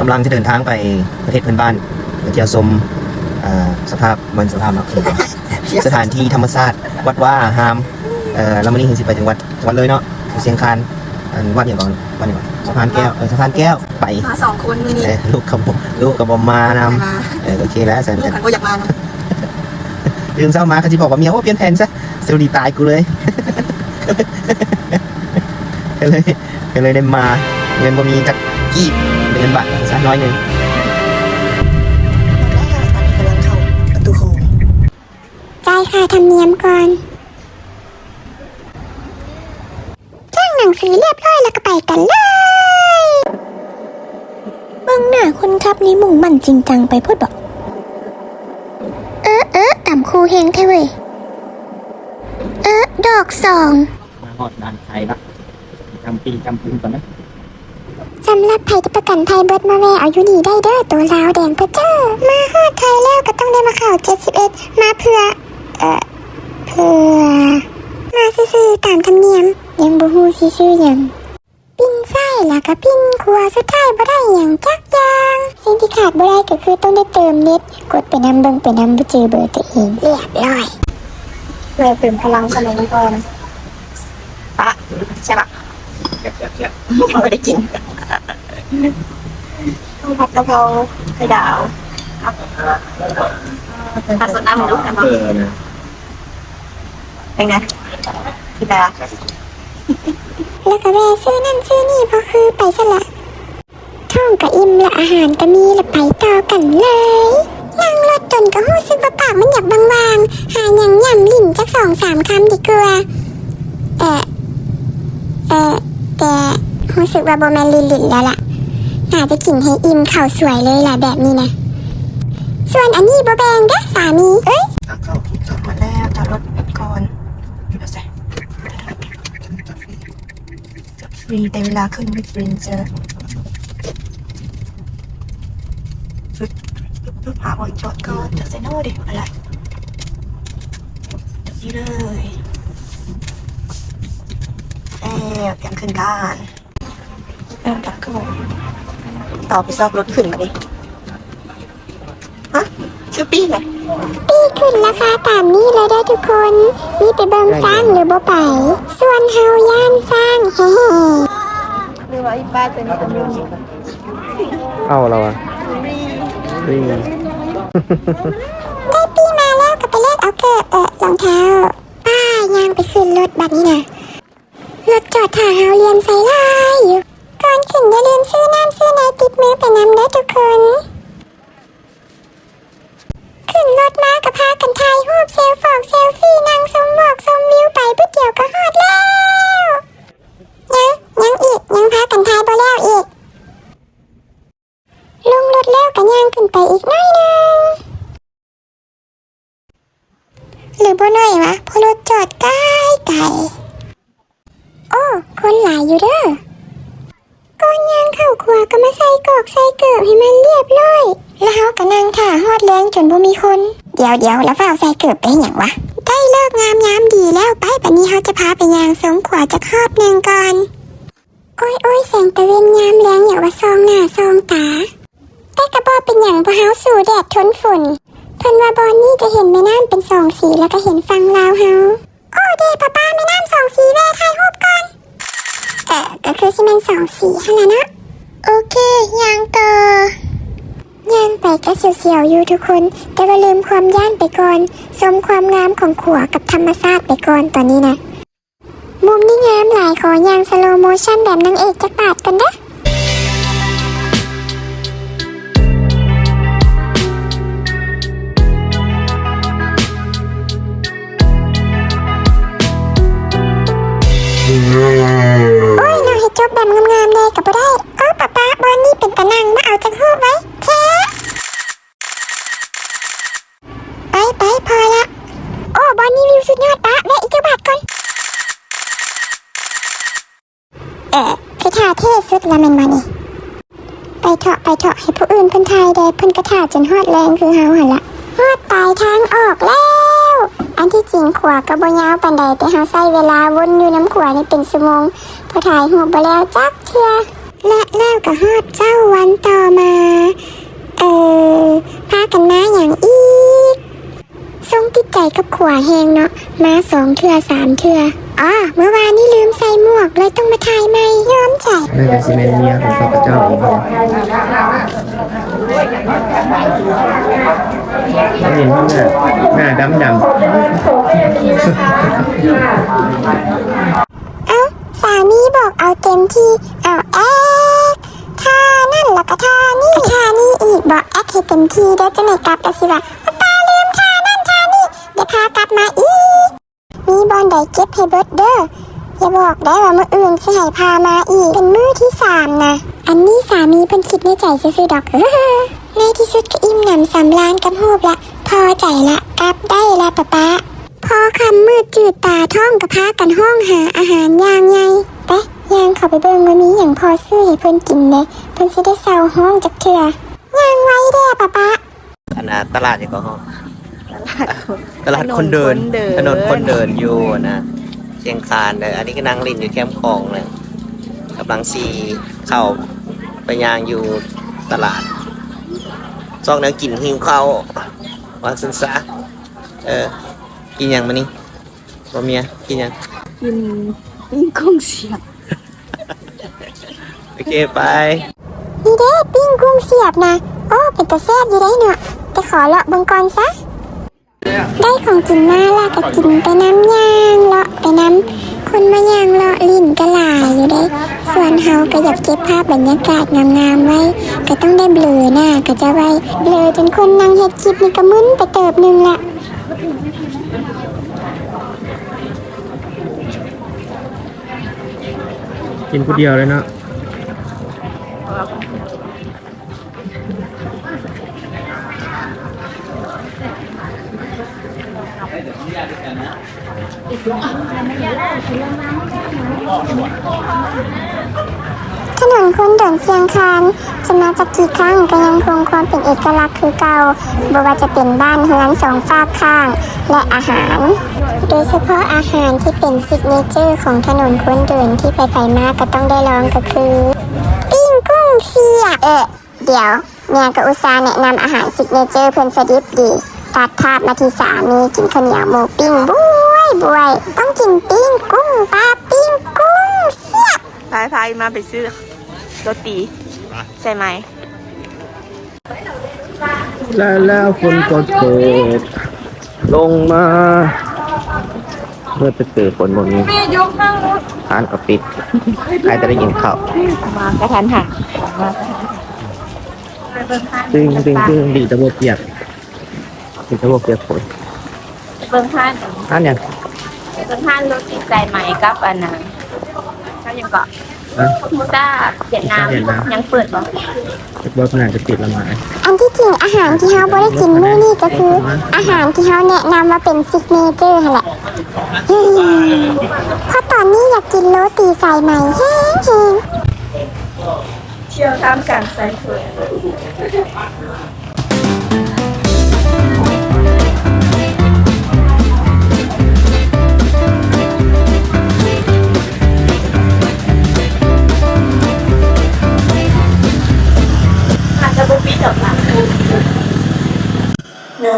กำลังจะเดินทางไปประเทศเพื่อนบ้านไปเที่ยวชมอ่าสภาพมันสภาพเนาะสถานที่ธรรมชาติวัดว่าหามเอ่อแล้ววันนี้เห็นสิไปถึงวัดจังหวัดเลยเนาะเชียงคานอันวัดอย่างก่อนวัดอย่างก่อนสะพานแก้วเออสะพานแก้วไปมาสองคนมือนี้เออลูกกับบลูกกับบอมมานำมาเออโอเคแล้วแสนลูกกันกันก็อยากมานะตื่นเช้ามาเขาจะบอกว่าเมียว่าเปลี่ยนแผนซะเซลดีตายกูเลยก็เลยก็เลยได้มาเงินบ่มีจักกี่เงินบาท สักน้อยหนึ่งตอนนี้กำลังเข้าประตูโค้งจ่ายค่าธรรมเนียมก่อนจ้างหนังสือเรียบร้อยแล้วก็ไปกันเลยเบื้องหน้าคนขับนี่มุ่งมั่นจริงจังไปพูดบอก เออเออต่ำครูเฮงเทเว้ยเออดอกสอง มาหอดด่านไทยละจำปีจำปืนก่อนนะสำหรับภัยที่ประกันภัยเบิดมาแวะเอาอยู่ดีได้เด้อตัวลาวแดงเพื่อเจ้ามาฮอดไทยแล้วก็ต้องได้มาข่าว71 มาเพื่อ เออเพื่อ มาซื่อๆตามธรรมเนียม ยังบ่ฮู้สิชื่อหยังปิ้นไส้แล้วก็ปิ้นครัวสุดท้ายบ่ได้หยังจักอย่างสิ่งที่ขาดบ่ได้ก็คือต้องได้เติมเน็ตกดไปนำเบิ่งไปนำบ่เจอเบอร์ตัวเองเรียบร้อยเพื่อเติมพลังสมองก่อนปะใช่ปะแซ่บแซ่บแซ่บไม่ได้กิน ข้าวผัดกะเพราไข่ดาวครับผัดสดน้ำมันลุกกันมาเออนะเป็นไงพี่ดาแล้วก็แวะซื้อนั่นซื้อนี่เพราะคือไปซะละท้องก็อิ่มและอาหารก็มีและไปต่อกันเลยนั่งรถจนก็รู้สึกว่าปากมันอยากบางๆ หาหยังย่ำลิ้นจักสองสามคำดีกว่าเออเออแต่ รู้สึกว่าโบแมนลินลินแล้วล่ะน่าจะกินให้อิ่มเข่าสวยเลยล่ะแบบนี้นะ ส่วนอันนี้โบแบงเด้อสามีเอ้ยทางเข้าจอดมาแล้วจอดรถก่อนเดี๋ยวใส่จอดฟรีแต่เวลาขึ้นไม่ฟรีเจอฟึดฟึดฟึดหาบนจอดก่อนจอดเซโน่ดิอะไรจอดนี่เลยเอ๊ะเตรียมขึ้นกันเริ่ มจับขึ้นต่อไปซอกรถขึ้นมาดิฮะชื่อปี้ไงปีขึ้นราคาตามนี้เลยได้อทุกคนมีไปเบิงสร้างหรือบ่ไปส่วนเฮาย่านสร้างเฮ้หรือว่าอีป้าตัวนี้เป็นเรื่องจริงเข้าเราอะรีได้ปีมาแล้วก็ไปเลือกเอาเกิดเออรองเท้า ป้ายางไปขึ้นรถบัดนี้นะรถจอดถ่าเฮาเรียนใส่ลายอยู่ก่ อนถึงอย่าลืมซื้อน้ำซื้อในติดมือไปนำเด้อทุกคน ขึ้นรถมากับพากันถ่ายรูปเซลฟอกเซลฟี่นั่งชมหมอกชมวิวไปปุ๊บเดียวก็ฮอดแล้ว ยังยังอีกยังพากันถ่ายบ่แล้วอีก ลงรถแล้วก็ย่างขึ้นไปอีกหน้อยหนึง หรือบ่หน่อยวะเพราะรถจอดใกล้ไกลโอ้ คนหลายอยู่เด้อก่อนย่างเข้าครัวก็มาใส่กรอกใส่เกิบให้มันเรียบร้อย แล้วเฮาก็นั่งท่าฮอดแรงจนบ่มีคน เดี๋ยวเดี๋ยวแล้วฝ้าวใส่เกิบไปให้หยังวะ ได้เลิกงามยามดีแล้วไปบัดนี้เฮาจะพาไปยางสงขวาจะครอบหนึ่งก่อน โอ้ยโอ้ยแสงตะเวนยามแรงอย่าว่าซองหน้าซองตาแต่กระบอกเป็นอย่างพะเฮาสู่แดดทนฝุ่นเพิ่นว่าบอนนี่จะเห็นแม่น้ำเป็นสองสีแล้วก็เห็นฟังลาวเฮาโอ้เดป้าป้าแม่น้ำสองสีแว่ถ่ายรูปก่อนเออก็คือสิแมันสองสีหั่นล่ะนะโอเคยางต่อ ย่างไปก็เสียวๆอยู่ทุกคน แต่ว่าลืมความย่านไปก่อนสมความงามของขัวกับธรรมชาติไปก่อนตอนนี้นะมุมนี่งามหลายขอย่างสโลโมชั่นแบบนางเอกจะปาดกันเด้ เท่สุดละแมนมานี่ไปเถาะไปเถาะให้ผู้อื่นเพิ่นทายได้เพิ่นกระท่าจนฮอดแรงคือเฮาหันละฮอดปลายทางออกแล้ว อันที่จริงขวาก็บ่ยาวปานใดแต่เฮาใช้เวลาวนอยู่น้ำขวานี่เป็นชั่วโมงพอถ่ายหัวบแล้วจักเทื่อและแล้วก็ฮอดเจ้าวันต่อมา เออพากันมาอย่างอี กทรงติดใจกับขวาแหงเนาะมาสองเทือสามเทืออ๋อเมื่อวานนี้ลืมใส่หมวกเลยต้องมาถ่ายใหม่ยอมใจน่าจะซีเมนเมียของข้าพเจ้าเองนะเราเห็นว่าหน้าหน้าดำดำเอ้าสามีบอกเอาเต็มที่เอาแอ๊กท่านั่นแล้วก็ท่านี่ท่านี่อีกบอกแอ๊กให้เต็มที่เดี๋ยวจะไม่กลับแล้วสิวะ ใดเก็บให้เบิดเด้ออย่าบอกได้ว่ามื้ออื่นสิให้พามาอีกเป็นมื้อที่สามนะ อันนี้สามีเพิ่นคิดในใจซื่อๆดอกเออในที่สุดก็อิ่มหนำสำราญกับฮูบละ พอใจละกลับได้ละป๊าป๊าพอคำมืดจืดตาท่องกับพากันห้องหาอาหารย่างไงไปย่างเข้าไปเบิ่งว่ามีอย่างพอซื้อให้เพิ่นกินเด้เพิ่นสิได้เศร้าห้องจักเทื่อย่างไว้เด้อป๊าป๊าขนาดตลาดอย่างก็ห้องตลาดคนตลาดคนเดินถถนนนนคคนนเดิเดินนอยู่นะ เชียงคานเลยอันนี้ก็นั่งลินอยู่แคมป์คลองเลยกำลังซีเข้าไปยางอยู่ตลาดซอกแนวกินหิวเข้าววางสันซะเออ กินยังมานี่บ่เมียกินยัง กินปิ้งกุ้งเสียบ โอเคไป นี่เด้ปิ้งกุ้งเสียบนะ โอ้ เป็นตาแซ่บอยู่ได้เนาะแต่ขอเลาะเบิ่งก่อนซะ ได้ของกินมาแล้วก็กินไปน้ำย่างเลาะไปน้ำคนมาย่างเลาะลิ้นก็หลายอยู่เด้ส่วนเฮาก็อยากเก็บภาพบรรยากาศงามๆไว้ ก็ต้องได้เบลอหน้าก็จะไว้เบลอจนคนนั่งเฮ็ดคลิปนี่ก็มึนไปเติบหนึงละกินคนเดียวเลยเนาะ ถนนคนเดินเชียงคานจะมาจากกี่ครั้งก็ยังคงความเป็นเอกลักษณ์คือเก่าบ่ว่าจะเป็นบ้านเฮือนสองฝากข้าง และอาหาร โดยเฉพาะอาหารที่เป็นซิกเนเจอร์ของถนนคนเดินที่ไปไปมาก็ต้องได้ลองก็คือ ปิ้งกุ้งเสียเออเดี๋ยวเมียกับอุตสาห์แนะนำอาหารซิกเนเจอร์เพิ่นสดิบดี ตัดภาพมาที่สามีกินข้าวเหนียวหมูปิ้งบุ้ยบุ้ยต้องกินปิ้งกุ้งปลาปิ้งกุ้งเสียบพายพายมาไปซื้อโรตีใช่ไหม แล้วแล้วฝนก็ตกลงมาเมื่อจะเกิดฝนบนนี้ร้านก็ปิดใครจะได้ยินข่าวมากระทันหันมาตึงตึงตึงดีตะบกเปียก ดีตะบกเปียกฝนเบิ่งท่านอันเนี่ยเบิ่งท่านรถติดใจไหมกับอันน่ะท่านยังเกาะอะมูต้าเวียดนามเวียดนามยังเปิดบ่บอสน่าจะปิดละหมาดอันที่จริงอาหารที่เฮาบ่ได้กินมื้อนี้ก็คือ อาหารที่เฮาแนะนำว่าเป็นซิกเนเจอร์หั่นแหละอืมเพราะตอนนี้อยากกินโรตีสายไหมแห้งๆเที่ยวทำการใส่เฟืออา จจะบุปิดหรอกนะ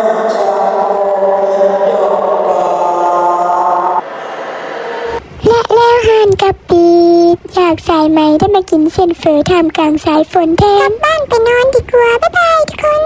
และแล้วฮานกับปีดอยากสายไหมได้มากินเส้นเฟอทำกลางสายฝนแทนกลับบ้านไปนอนดีกว่า บ๊ายบายทุกคน